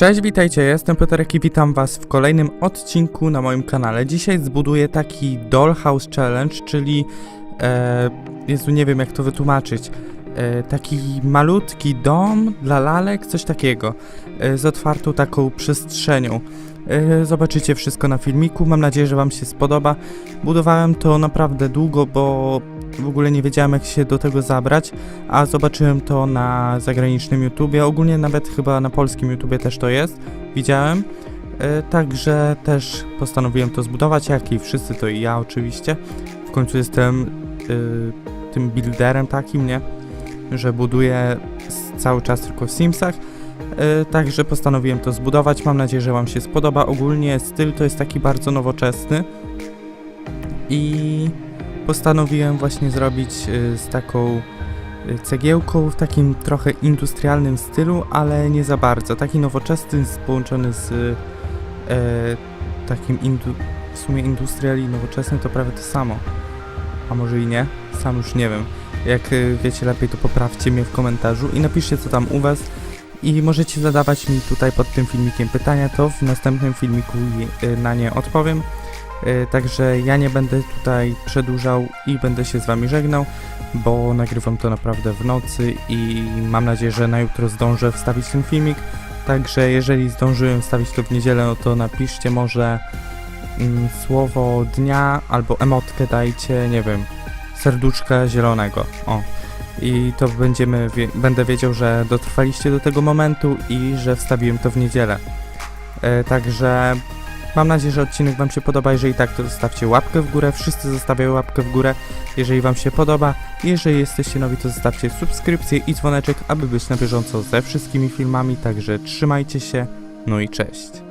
Cześć, witajcie, jestem Piotrek i witam was w kolejnym odcinku na moim kanale. Dzisiaj zbuduję taki Dollhouse Challenge, czyli... E, Jezu, nie wiem jak to wytłumaczyć. E, taki malutki dom dla lalek, coś takiego. E, z otwartą taką przestrzenią. E, zobaczycie wszystko na filmiku, mam nadzieję, że wam się spodoba. Budowałem to naprawdę długo, bo w ogóle nie wiedziałem jak się do tego zabrać, a zobaczyłem to na zagranicznym YouTubie, ogólnie nawet chyba na polskim YouTubie też to jest, widziałem. E, Także też postanowiłem to zbudować, jak i wszyscy, to i ja oczywiście. W końcu jestem y, tym builderem takim, nie? Że buduję cały czas tylko w Simsach. E, Także postanowiłem to zbudować. Mam nadzieję, że Wam się spodoba. Ogólnie styl to jest taki bardzo nowoczesny. I postanowiłem właśnie zrobić y, z taką y, cegiełką w takim trochę industrialnym stylu, ale nie za bardzo. Taki nowoczesny połączony z y, e, takim w sumie industrial i nowoczesny to prawie to samo. A może i nie? Sam już nie wiem. Jak wiecie lepiej to poprawcie mnie w komentarzu i napiszcie co tam u was. I możecie zadawać mi tutaj pod tym filmikiem pytania, to w następnym filmiku na nie odpowiem. Y, Także ja nie będę tutaj przedłużał i będę się z wami żegnał, bo nagrywam to naprawdę w nocy i mam nadzieję, że na jutro zdążę wstawić ten filmik. Także jeżeli zdążyłem wstawić to w niedzielę, no to napiszcie może mm, słowo dnia albo emotkę dajcie, nie wiem, serduszka zielonego. O. I to będziemy, wie, będę wiedział, że dotrwaliście do tego momentu i że wstawiłem to w niedzielę. E, także Mam nadzieję, że odcinek Wam się podoba. Jeżeli tak, to zostawcie łapkę w górę. Wszyscy zostawiają łapkę w górę, jeżeli Wam się podoba. Jeżeli jesteście nowi, to zostawcie subskrypcję i dzwoneczek, aby być na bieżąco ze wszystkimi filmami. Także trzymajcie się. No i cześć.